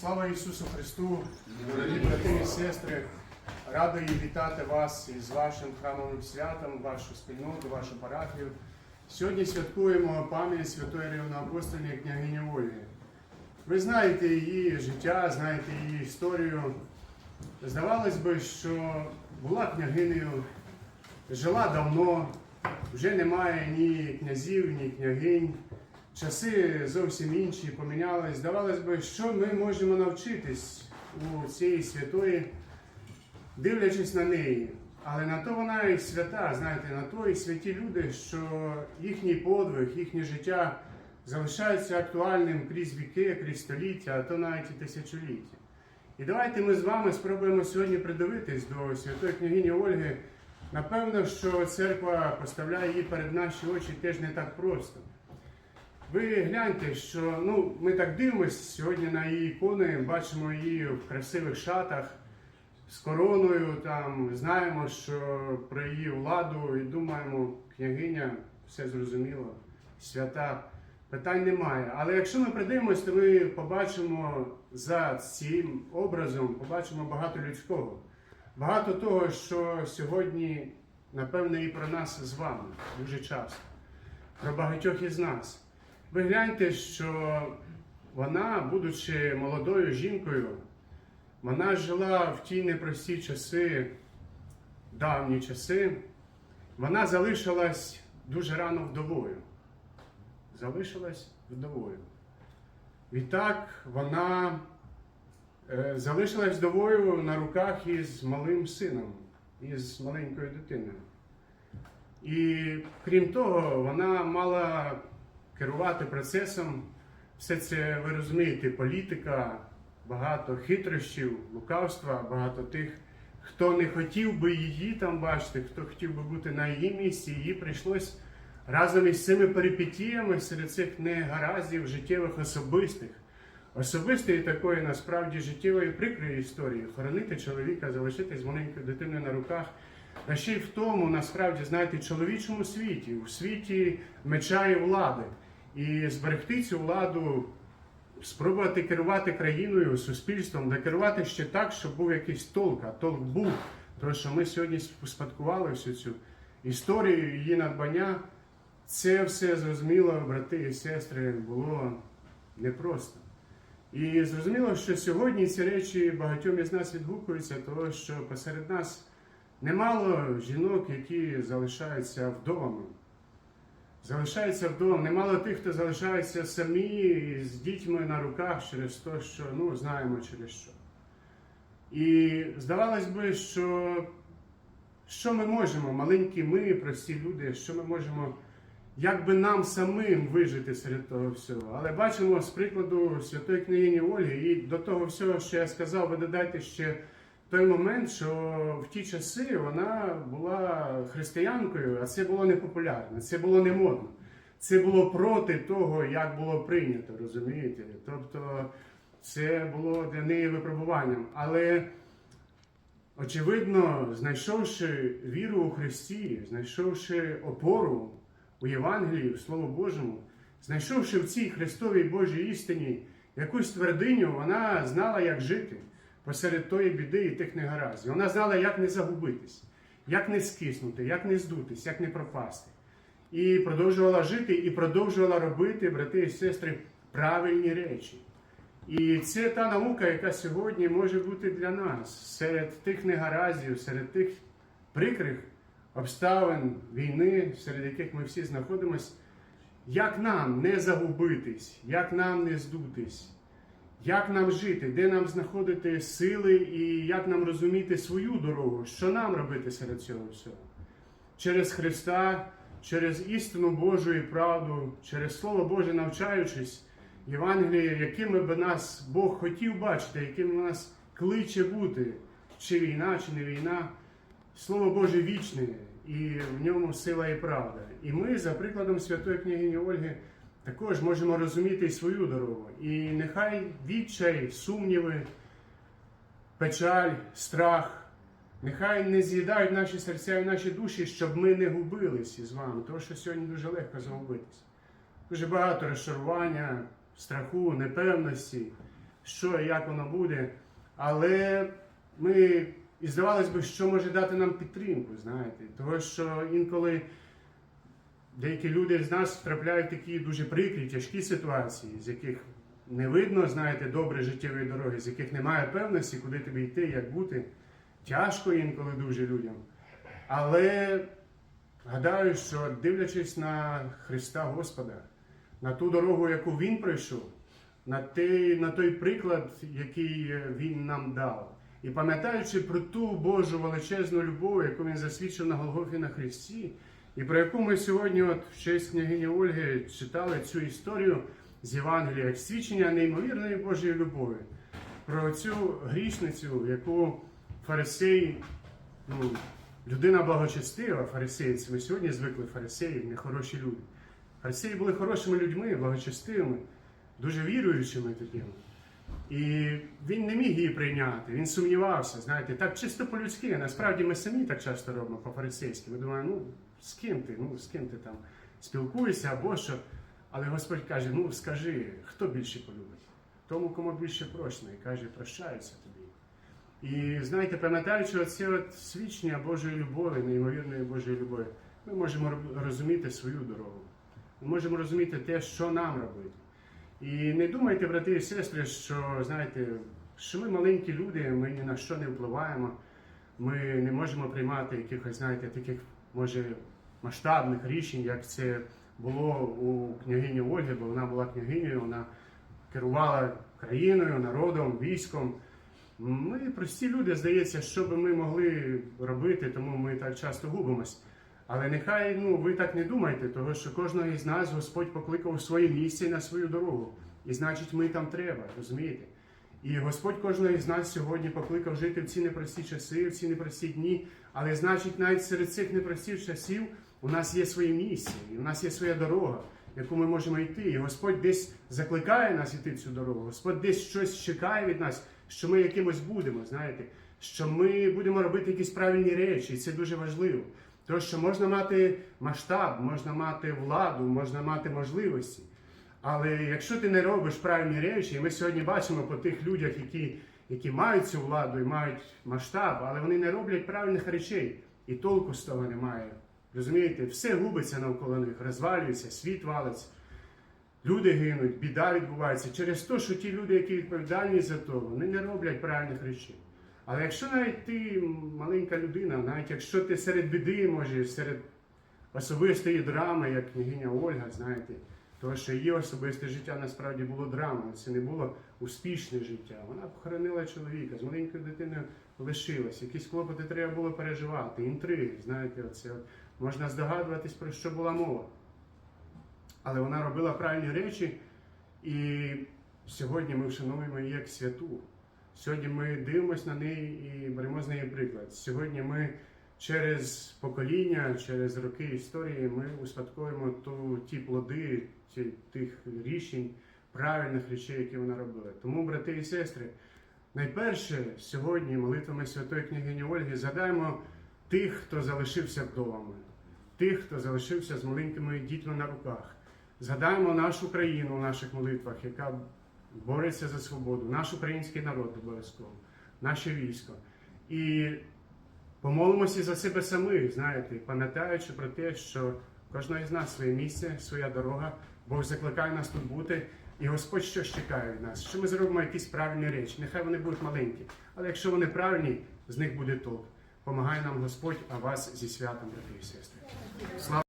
Слава Ісусу Христу, дорогі брати і сестри, радий вітати вас із вашим храмовим святом, вашу спільноту, вашу парафію. Сьогодні святкуємо пам'ять святої рівноапостольної княгині Ольги. Ви знаєте її життя, знаєте її історію. Здавалось би, що була княгинею, жила давно, вже немає ні князів, ні княгинь. Часи зовсім інші помінялись. Здавалось би, що ми можемо навчитись у цієї святої, дивлячись на неї. Але на то вона і свята, знаєте, на то і святі люди, що їхній подвиг, їхнє життя залишається актуальним крізь віки, крізь століття, а то навіть і тисячоліття. І давайте ми з вами спробуємо сьогодні придивитись до святої княгині Ольги. Напевно, що церква поставляє її перед наші очі теж не так просто. Ви гляньте, що ну, ми так дивимося сьогодні на її ікони, бачимо її в красивих шатах з короною, там, знаємо, що про її владу і думаємо, княгиня, все зрозуміло, свята, питань немає. Але якщо ми придивимось, то ми побачимо за цим образом, побачимо багато людського, багато того, що сьогодні, напевно, і про нас з вами дуже часто, про багатьох із нас. Ви гляньте, що вона, будучи молодою жінкою, вона жила в ті непрості часи, давні часи, вона залишилась дуже рано вдовою. Залишилась вдовою. Відтак вона е, залишилась вдовою на руках із малим сином, із маленькою дитиною. І крім того, вона мала керувати процесом. Все це ви розумієте, політика, багато хитрощів, лукавства, багато тих, хто не хотів би її там бачити, хто хотів би бути на її місці, їй прийшлось разом із цими перипетіями серед цих негараздів життєвих особистих, особистої такої насправді життєвої прикрої історії, хоронити чоловіка, залишитись маленькою дитиною на руках. А ще й в тому, насправді, знаєте, чоловічому світі, у світі меча і влади. І зберегти цю владу, спробувати керувати країною, суспільством, де керувати ще так, щоб був якийсь толк, а толк був. Тому що ми сьогодні успадкували всю цю історію, її надбання. Це все зрозуміло, брати і сестри, було непросто. І зрозуміло, що сьогодні ці речі багатьом із нас відгукуються, тому що посеред нас немало жінок, які залишаються вдовами. Залишаються вдома. Немало тих, хто залишається самі з дітьми на руках через те, що ну, знаємо через що. І здавалось би, що що ми можемо, маленькі ми, прості люди, що ми можемо, як би нам самим вижити серед того всього. Але бачимо з прикладу святої княгині Ольги, і до того всього, що я сказав, ви додайте ще той момент, що в ті часи вона була християнкою, а це було непопулярно, це було не модно. Це було проти того, як було прийнято, розумієте? Тобто це було для неї випробуванням. Але, очевидно, знайшовши віру у Христі, знайшовши опору у Євангелії, в Слово Божому, знайшовши в цій Христовій Божій істині якусь твердиню, вона знала, як жити посеред тої біди і тих негараздів. Вона знала, як не загубитись, як не скиснути, як не здутись, як не пропасти. І продовжувала жити, і продовжувала робити, брати і сестри, правильні речі. І це та наука, яка сьогодні може бути для нас серед тих негараздів, серед тих прикрих обставин війни, серед яких ми всі знаходимося, як нам не загубитись, як нам не здутись. Як нам жити, де нам знаходити сили і як нам розуміти свою дорогу, що нам робити серед цього всього? Через Христа, через істину Божу і правду, через Слово Боже навчаючись, Євангеліє, якими би нас Бог хотів бачити, яким нас кличе бути, чи війна, чи не війна, Слово Боже вічне, і в ньому сила і правда. І ми, за прикладом Святої княгині Ольги, також можемо розуміти і свою дорогу. І нехай відчай, сумніви, печаль, страх, нехай не з'їдають наші серця і наші душі, щоб ми не губились із вами, тому що сьогодні дуже легко загубитись. Дуже багато розчарування, страху, непевності, що і як воно буде. Але ми і здавалось би, що може дати нам підтримку, знаєте, того що інколи. Деякі люди з нас втрапляють в такі дуже прикрі, тяжкі ситуації, з яких не видно, знаєте, добре життєвої дороги, з яких немає певності, куди тобі йти, як бути. Тяжко інколи дуже людям. Але гадаю, що дивлячись на Христа Господа, на ту дорогу, яку Він пройшов, на той, на той приклад, який Він нам дав, і пам'ятаючи про ту Божу величезну любов, яку він засвідчив на Голгофі на Христі, і про яку ми сьогодні, от в честь княгині Ольги, читали цю історію з Євангелія, як свідчення неймовірної Божої любові, про цю грішницю, яку фарисей, ну, людина благочестива, фарисеїць, ми сьогодні звикли фарисеїв, нехороші люди. Фарисеї були хорошими людьми, благочестивими, дуже віруючими такими. І він не міг її прийняти, він сумнівався, знаєте, так чисто по-людськи. Насправді ми самі так часто робимо по-фарисейськи. Ми думаємо, ну з ким ти? Ну з ким ти там спілкуєшся або що. Але Господь каже: ну скажи, хто більше полюбить? Тому, кому більше прощено, і каже, прощаються тобі. І знаєте, пам'ятаючи оце от свідчення Божої любові, неймовірної Божої любові, ми можемо розуміти свою дорогу. Ми можемо розуміти те, що нам робити. І не думайте, брати і сестри, що знаєте, що ми маленькі люди, ми ні на що не впливаємо, ми не можемо приймати якихось, знаєте, таких, може, масштабних рішень, як це було у княгині Ольги, бо вона була княгинею, вона керувала країною, народом, військом. Ми прості люди, здається, що би ми могли робити, тому ми так часто губимось. Але нехай ну, ви так не думайте, тому що кожного із нас Господь покликав у своє місце на свою дорогу. І значить, ми там треба, розумієте? І Господь кожного із нас сьогодні покликав жити в ці непрості часи, в ці непрості дні. Але значить, навіть серед цих непростих часів у нас є своє місце, і у нас є своя дорога, яку ми можемо йти. І Господь десь закликає нас йти цю дорогу. Господь десь щось чекає від нас, що ми якимось будемо, знаєте, що ми будемо робити якісь правильні речі, і це дуже важливо. Тому що можна мати масштаб, можна мати владу, можна мати можливості. Але якщо ти не робиш правильні речі, і ми сьогодні бачимо по тих людях, які, які мають цю владу і мають масштаб, але вони не роблять правильних речей, і толку з того немає. Розумієте, все губиться навколо них, розвалюється, світ валиться, люди гинуть, біда відбувається через те, що ті люди, які відповідальні за то, вони не роблять правильних речей. Але якщо навіть ти маленька людина, навіть якщо ти серед біди, може, серед особистої драми, як княгиня Ольга, знаєте, тому що її особисте життя насправді було драмою, це не було успішне життя. Вона похоронила чоловіка, з маленькою дитиною лишилась, якісь клопоти треба було переживати, інтриги, знаєте, оце можна здогадуватись, про що була мова. Але вона робила правильні речі, і сьогодні ми вшановуємо її як святу. Сьогодні ми дивимося на неї і беремо з неї приклад. Сьогодні ми через покоління, через роки історії ми успадкуємо ту, ті плоди ті, тих рішень, правильних речей, які вона робила. Тому, брати і сестри, найперше сьогодні молитвами Святої княгині Ольги згадаємо тих, хто залишився вдовами, тих, хто залишився з маленькими дітьми на руках. Згадаємо нашу країну в наших молитвах, яка бореться за свободу, наш український народ обов'язково, наше військо. І помолимося за себе самих, знаєте, пам'ятаючи про те, що кожного із нас своє місце, своя дорога, Бог закликає нас тут бути. І Господь щось чекає від нас, що ми зробимо якісь правильні речі. Нехай вони будуть маленькі, але якщо вони правильні, з них буде толк. Помагає нам Господь, а вас зі святом, брати і сестри. Слава